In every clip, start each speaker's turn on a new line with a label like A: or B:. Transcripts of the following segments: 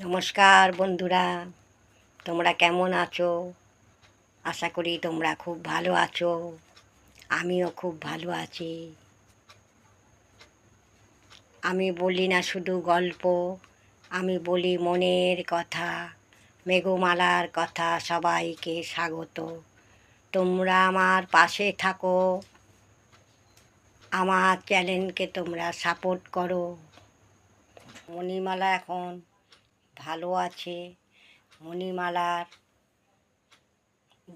A: নমস্কার বন্ধুরা, তোমরা কেমন আছো? আশা করি তোমরা খুব ভালো আছো, আমিও খুব ভালো আছি। আমি বলি না শুধু গল্প, আমি বলি মনের কথা, মেঘমালার কথা সবাইকে স্বাগত। তোমরা আমার পাশে থাকো, আমার চ্যানেলকে তোমরা সাপোর্ট করো। মণিমালা এখন ভালো আছে, মণিমালার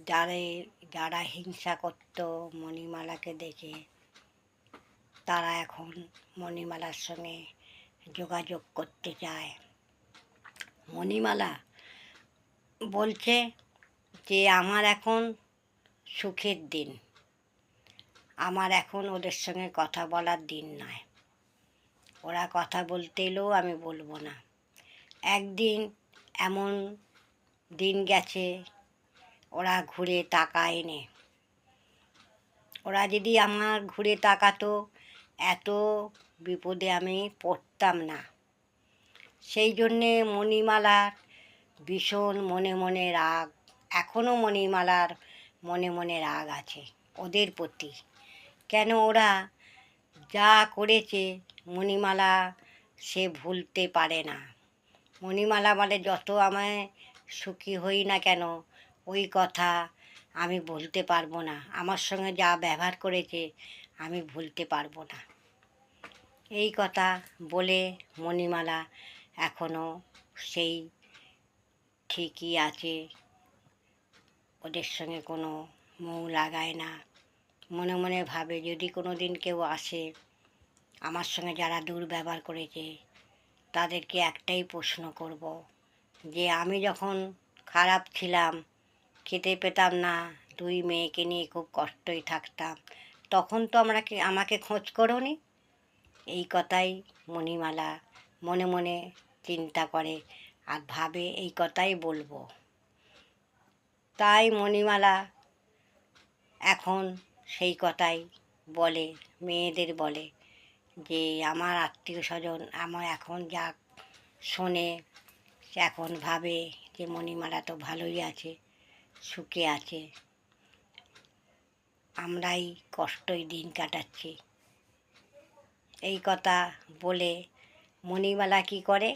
A: যারা যারা হিংসা করত মণিমালাকে দেখে, তারা এখন মণিমালার সঙ্গে যোগাযোগ করতে চায়। মণিমালা বলছে যে, আমার এখন সুখের দিন। আমার এখন ওদের সঙ্গে কথা বলার দিন নয়। ওরা কথা বলতে এলেও আমি বলব না। একদিন এমন দিন গেছে, ওরা ঘুরে তাকায় নে। ওরা যদি আমার ঘুরে তাকাতো, এত বিপদে আমি পড়তাম না। সেই জন্যে মণিমালার ভীষণ মনে মনে রাগ এখনও মণিমালার মনে মনে রাগ আছে ওদের প্রতি। কেন ওরা যা করেছে মণিমালা সে ভুলতে পারে না। মণিমালা বলে, যত আমায় সুখী হই না কেন, ওই কথা আমি বলতে পারব না। আমার সঙ্গে যা ব্যবহার করেছে, আমি ভুলতে পারব না। এই কথা বলে মণিমালা এখনও সেই ঠিকই আছে। ওদের সঙ্গে কোনো মৌ লাগায় না। মনে মনে ভাবে, যদি কোনো দিন কেউ আসে, আমার সঙ্গে যারা দুর্ব্যবহার করেছে তাদেরকে একটাই প্রশ্ন করব যে আমি যখন খারাপ ছিলাম, খেতে পেতাম না, দুই মেয়েকে নিয়ে খুব কষ্টই থাকতাম, তখন তো আমরা কি আমাকে খোঁজ করোনি? এই কথাই মণিমালা মনে মনে চিন্তা করে আর ভাবে এই কথাই বলব। তাই মণিমালা এখন সেই কথাই বলে, মেয়েদের বলে। যে আমার আত্মীয় স্বজন আমার এখন যা শোনে এখন ভাবে যে মণিমালা তো ভালোই আছে, সুখে আছে। আমরাই কষ্টই দিন কাটাচ্ছি। এই কথা বলে মণিমালা কি করে?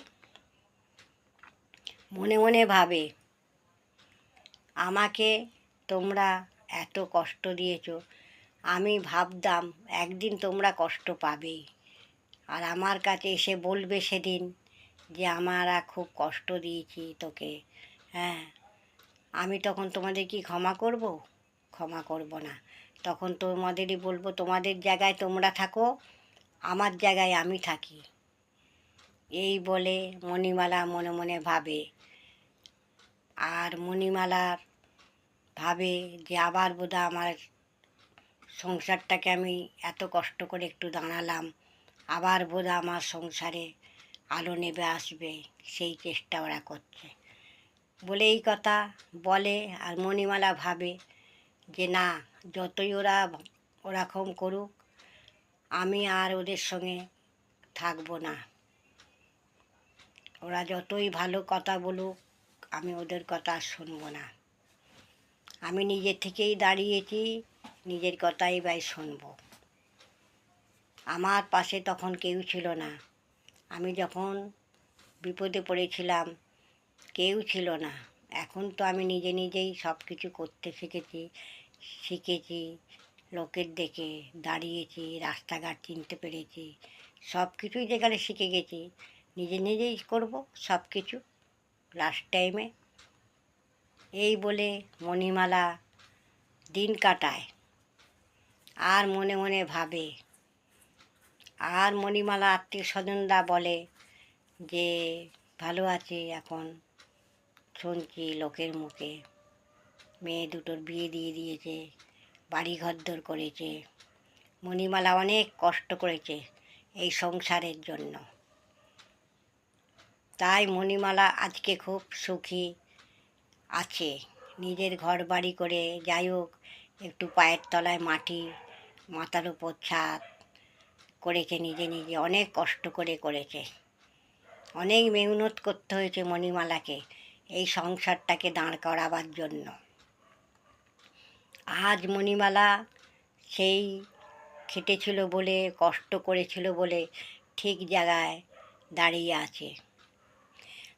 A: মনে মনে ভাবে, আমাকে তোমরা এত কষ্ট দিয়েছ আমি ভাবতাম একদিন তোমরা কষ্ট পাবেই। আর আমার কাছে এসে বলবে সেদিন যে, আমরা খুব কষ্ট দিয়েছি তোকে। হ্যাঁ আমি তখন তোমাদের কি ক্ষমা করব? ক্ষমা করব না। তখন তোমাদেরই বলব, তোমাদের জায়গায় তোমরা থাকো, আমার জায়গায় আমি থাকি। এই বলে মণিমালা মনে মনে ভাবে। আর মণিমালার ভাবে যে, আবার বোধহয় আমার সংসারটাকে আমি এত কষ্ট করে একটু দাঁড়ালাম, আবার বোধ আমার সংসারে আলো নেবে, আসবে, সেই চেষ্টা ওরা করছে। বলে এই কথা, বলে আর মণিমালা ভাবে যে না, যতই ওরা ওরকম করুক, আমি আর ওদের সঙ্গে থাকব না। ওরা যতই ভালো কথা বলুক, আমি ওদের কথা শুনব না। আমি নিজে থেকেই দাঁড়িয়েছি নিজের কথাই বাই শুনব। আমার পাশে তখন কেউ ছিল না। আমি যখন বিপদে পড়েছিলাম, কেউ ছিল না। এখন তো আমি নিজে নিজেই সব কিছু করতে শিখেছি শিখেছি, লোকের দেখে দাঁড়িয়েছি, রাস্তাঘাট চিনতে পেরেছি সব কিছুই যেখানে শিখে গেছি, নিজে নিজেই করব সব কিছু লাস্ট টাইমে এই বলে মণিমালা দিন কাটায়। আর মনে মনে ভাবে। আর মণিমালা আত্মীয় স্বজনরা বলে যে, ভালো আছে এখন শুনছি লোকের মুখে। মেয়ে দুটোর বিয়ে দিয়ে দিয়েছে বাড়ি ঘরদোর করেছে। মণিমালা অনেক কষ্ট করেছে এই সংসারের জন্য। তাই মণিমালা আজকে খুব সুখী আছে। নিজের ঘর বাড়ি করে যাই হোক, একটু পায়ের তলায় মাটি মাথার উপর ছাদ করেছে নিজে নিজে, অনেক কষ্ট করে করেছে। অনেক মেহনত করতে হয়েছে মণিমালাকে এই সংসারটাকে দাঁড় করাবার জন্য। আজ মণিমালা সেই খেটেছিল বলে, কষ্ট করেছিল বলে ঠিক জায়গায় দাঁড়িয়ে আছে।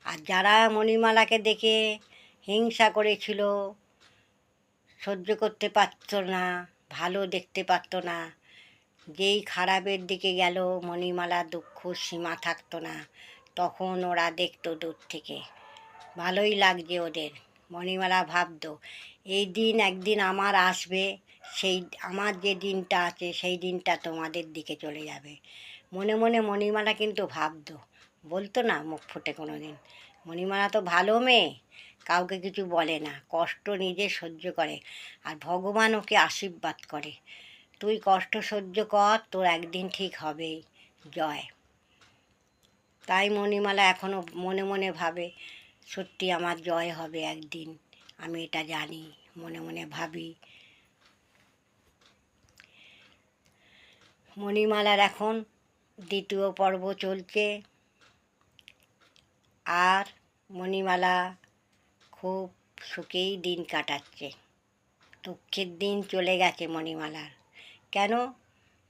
A: আর যারা মণিমালাকে দেখে হিংসা করেছিল, সহ্য করতে পারত না ভালো দেখতে পারত না। যেই খারাপের দিকে গেল মণিমালা দুঃখ সীমা থাকতো না। তখন ওরা দেখতো দূর থেকে। ভালোই লাগছে ওদের, মণিমালা ভাবতো। এই দিন একদিন আমার আসবে, সেই, আমার যে দিনটা আছে, সেই দিনটা তোমাদের দিকে চলে যাবে। মনে মনে মণিমালা কিন্তু ভাবতো। বলতো না মুখ ফুটে কোনো দিন মণিমালা তো ভালো মেয়ে। কাউকে কিছু বলে না, কষ্ট নিজে সহ্য করে আর ভগবান ওকে আশীর্বাদ করে। তুই কষ্ট সহ্য কর, তোর একদিন ঠিক হবেই জয়। তাই মণিমালা এখনও মনে মনে ভাবে, সত্যি আমার জয় হবে একদিন, আমি এটা জানি, মনে মনে ভাবি। মণিমালার এখন দ্বিতীয় পর্ব চলছে। আর মণিমালা খুব সুখেই দিন কাটাচ্ছে। দুঃখের দিন চলে গেছে মণিমালার। কেন?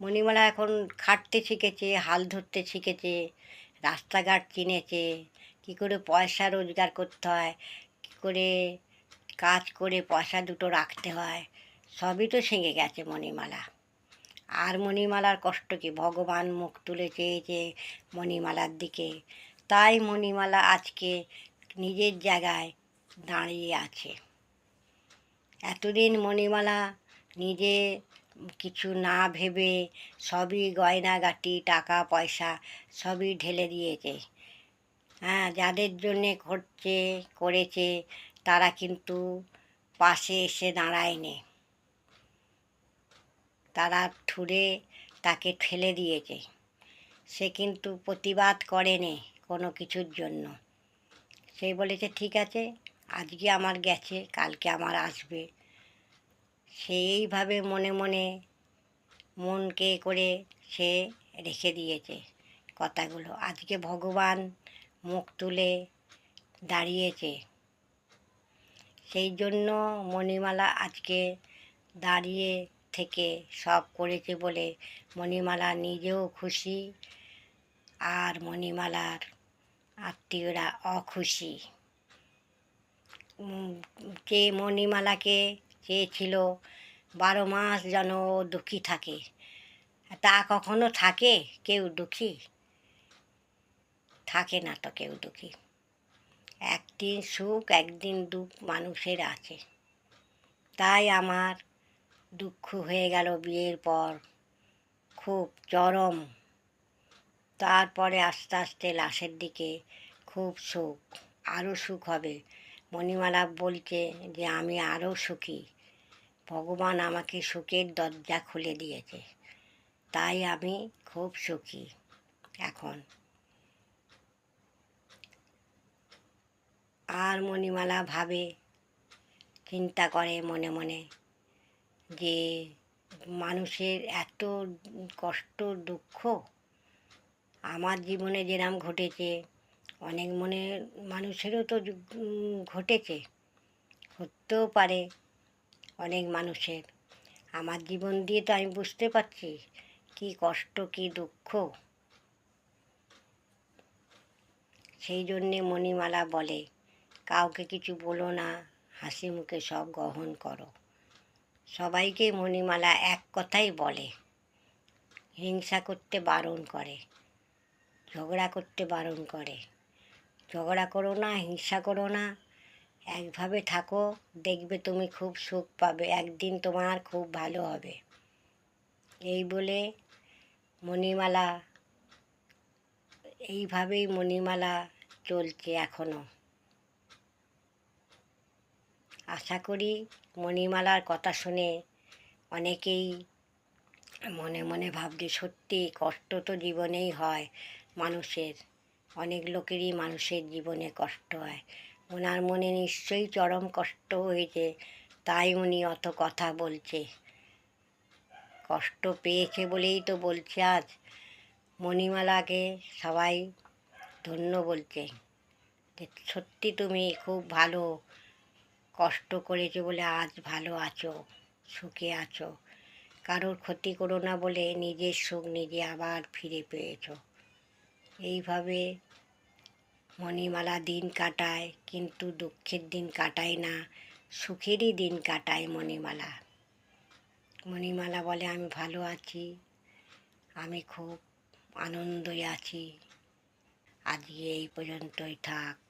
A: মণিমালা এখন খাটতে শিখেছে, হাল ধরতে শিখেছে, রাস্তাঘাট চিনেছে, কী করে পয়সা রোজগার করতে হয়, কী করে কাজ করে পয়সা দুটো রাখতে হয়, সবই তো শিখে গেছে মণিমালা। আর মণিমালার কষ্ট কি? ভগবান মুখ তুলে চেয়েছে মণিমালার দিকে। তাই মণিমালা আজকে নিজের জায়গায় দাঁড়িয়ে আছে। এতদিন মণিমালা নিজে কিছু না ভেবে সবই গয়নাগাটি টাকা পয়সা সবই ঢেলে দিয়েছে। হ্যাঁ যাদের জন্যে করছে করেছে, তারা কিন্তু পাশে এসে দাঁড়ায়নি। তারা ঠুরে তাকে ঠেলে দিয়েছে। সে কিন্তু প্রতিবাদ করেনি কোনো কিছুর জন্য। সে বলেছে, ঠিক আছে আজকে আমার গেছে, কালকে আমার আসবে। সেইভাবে মনে মনে মনকে করে সে রেখে দিয়েছে কথাগুলো। আজকে ভগবান মুখ তুলে দাঁড়িয়েছে। সেই জন্য মণিমালা আজকে দাঁড়িয়ে থেকে সব করেছে বলে মণিমালা নিজেও খুশি আর মণিমালার আত্মীয়রা অখুশি। উম, যে মণিমালাকে চেয়েছিল বারো মাস যেন দুঃখী থাকে। তা কখনো থাকে? কেউ দুঃখী? থাকে না তো কেউ দুঃখী। একদিন সুখ একদিন দুঃখ মানুষের আছে। তাই আমার দুঃখ হয়ে গেল বিয়ের পর। খুব চরম। তারপরে আস্তে আস্তে লাশের দিকে খুব সুখ। আরও সুখ হবে। মণিমালা বলছে যে, আমি আরও সুখী। ভগবান আমাকে সুখের দরজা খুলে দিয়েছে। তাই আমি খুব সুখী এখন। আর মণিমালা ভাবে, চিন্তা করে মনে মনে যে, মানুষের এত কষ্ট দুঃখ আমার জীবনে যেরাম ঘটেছে অনেক মনে মানুষেরও তো ঘটেছে। হতেও পারে অনেক মানুষের। আমার জীবন দিয়ে তো আমি বুঝতে পারছি কি কষ্ট, কি দুঃখ। সেই জন্যে মণিমালা বলে, কাউকে কিছু বলো না, হাসি মুখে সব গ্রহণ করো। সবাইকে মণিমালা এক কথাই বলে। হিংসা করতে বারণ করে, ঝগড়া করতে বারণ করে। ঝগড়া করো না, হিংসা করো না। একভাবে থাকো, দেখবে তুমি খুব সুখ পাবে, একদিন তোমার খুব ভালো হবে। এই বলে মণিমালা, এইভাবেই মণিমালা চলছে এখনও আশা করি মণিমালার কথা শুনে অনেকেই মনে মনে ভাবছে সত্যি কষ্ট তো জীবনেই হয় মানুষের। অনেক লোকেরই মানুষের জীবনে কষ্ট হয়। ওনার মনে নিশ্চয়ই চরম কষ্ট হয়েছে, তাই উনি অত কথা বলছে। কষ্ট পেয়েছে বলেই তো বলছে আজ। মণিমালাকে সবাই ধন্য বলছে যে, সত্যি তুমি খুব ভালো, কষ্ট করেছ বলে আজ ভালো আছো, সুখে আছো। কারোর ক্ষতি করো না বলে নিজের সুখ নিজে আবার ফিরে পেয়েছ। এইভাবে মণিমালা দিন কাটায়, কিন্তু দুঃখের দিন কাটায় না, সুখেরই দিন কাটায় মণিমালা। মণিমালা বলে, আমি ভালো আছি, আমি খুব আনন্দই আছি। আজকে এই পর্যন্তই থাক।